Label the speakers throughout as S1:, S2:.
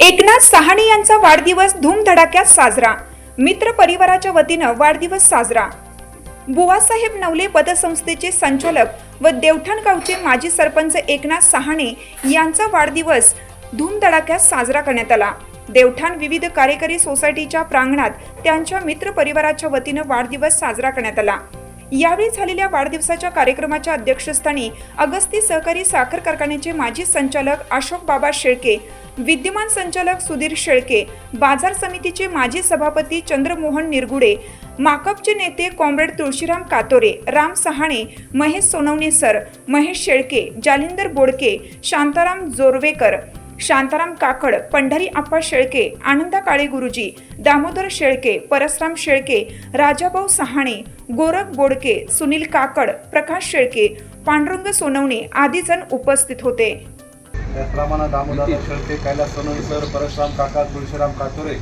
S1: एकनाथ सहाणे यांचा वाढदिवस धूमधडाक्यात साजरा. मित्र परिवाराच्या वतीनं वाढदिवस साजरा. बुवासाहेब नवले पतसंस्थेचे संचालक व देवठाण गावचे माजी सरपंच एकनाथ सहाणे यांचा वाढदिवस धूमधडाक्यात साजरा करण्यात आला. देवठाण विविध कार्यकारी सोसायटीच्या प्रांगणात त्यांच्या मित्र परिवाराच्या वतीनं वाढदिवस साजरा करण्यात आला. यावेळी झालेल्या वाढदिवसाच्या कार्यक्रमाच्या अध्यक्षस्थानी अगस्ती सहकारी साखर कारखान्याचे माजी संचालक अशोक बाबा शेळके विद्यमान संचालक सुधीर शेळके बाजार समितीचे माजी सभापती चंद्रमोहन निरगुडे माकपचे नेते कॉम्रेड तुळशीराम कातोरे राम सहाणे महेश सोनवणे सर महेश शेळके जालिंदर बोडके शांताराम जोरवेकर शांताराम काकड पंढरी आप्पा शेळके आनंदा काळे गुरुजी दामोदर शेळके परसराम शेळके राजाभाऊ सहाणे गोरख बोडके सुनील काकड प्रकाश शेळके पांडुरंग सोनवणे आदी जण उपस्थित होते.
S2: त्याचप्रमाणे दामोदर शेळके कैलास सोनवणे सर परशुराम काका तुळशीराम कातोरे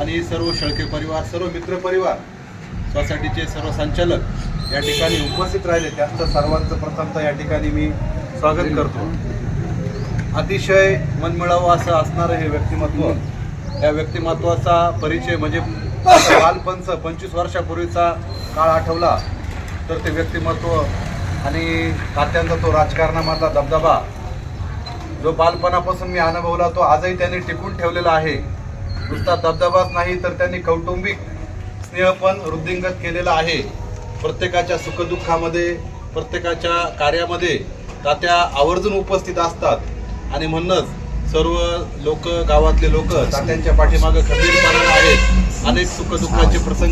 S2: आणि सर्व शेळके परिवार सर्व मित्र परिवार सोसायटीचे सर्व संचालक या ठिकाणी उपस्थित राहिले. त्यांचं सर्वांचं प्रथमतः या ठिकाणी मी स्वागत करतो. अतिशय मनमिळावं असं असणारं हे व्यक्तिमत्व या व्यक्तिमत्वाचा परिचय म्हणजे आता बालपणच पंचवीस वर्षापूर्वीचा काळ आठवला तर ते व्यक्तिमत्व आणि तात्यांचा तो राजकारणामधला दबदबा जो बालपणापासून मी अनुभवला तो आजही त्यांनी टिकून ठेवलेला आहे. नुसता दबदबाच नाही तर त्यांनी कौटुंबिक स्नेह पण वृद्धिंगत केलेला आहे. प्रत्येकाच्या सुखदुःखामध्ये प्रत्येकाच्या कार्यामध्ये तात्या आवर्जून उपस्थित असतात. आणि म्हणूनच सर्व लोक गावातले लोक तात्यांच्या पाठीमागं खंबीरपणाने आहेत. अनेक सुखदुःखाचे प्रसंग